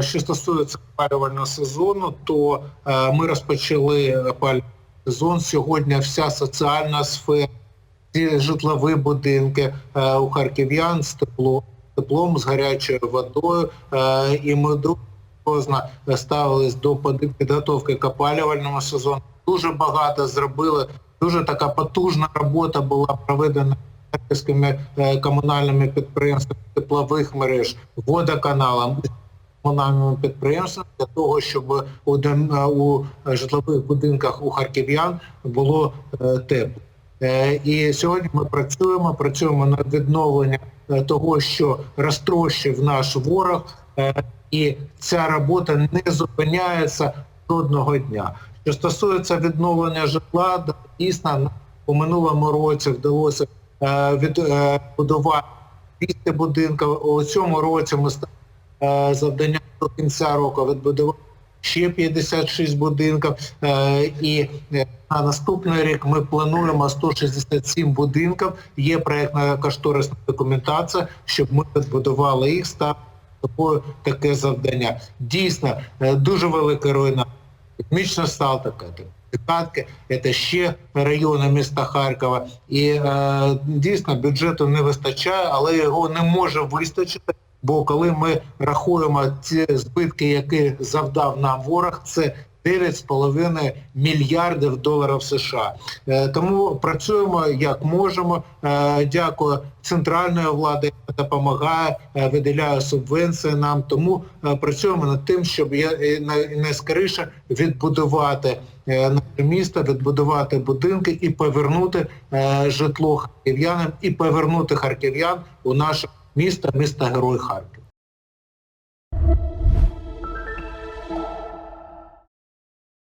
Що стосується опалювального сезону, то е, ми розпочали опалювальний сезон. Сьогодні вся соціальна сфера, всі житлові будинки е, у харків'ян з тепло, теплом, з гарячою водою. Е, і ми серйозно ставились до підготовки к опалювальному сезону. Дуже багато зробили. Дуже така потужна робота була проведена харківськими комунальними підприємствами теплових мереж, водоканалом, комунальними підприємствами для того, щоб у, е, у житлових будинках у харків'ян було е, тепло. Е, І сьогодні ми працюємо, працюємо над відновленням того, що розтрощив наш ворог, і ця робота не зупиняється жодного дня. Що стосується відновлення житла, дійсно у минулому році вдалося відбудувати 200 будинків. У цьому році ми ставимо е, завдання до кінця року відбудувати ще 56 будинків. Е, І е, на наступний рік ми плануємо 167 будинків. Є проєктна кошторисна документація, щоб ми відбудували їх, став тобою таке завдання. Дійсно, е, дуже велика руйна. Мічна Салтика, Дикатки, це ще райони міста Харкова. І е, дійсно бюджету не вистачає, але його не може вистачити. Бо коли ми рахуємо ці збитки, які завдав нам ворог, це 9,5 мільярдів доларів США. Е, Тому працюємо як можемо. Е, Дякую центральної влади, допомагає, е, виділяє субвенції нам. Тому працюємо над тим, щоб найскоріше відбудувати наше місто, відбудувати будинки і повернути житло харків'янам, і повернути харків'ян у наше місто, міста Герой Харків.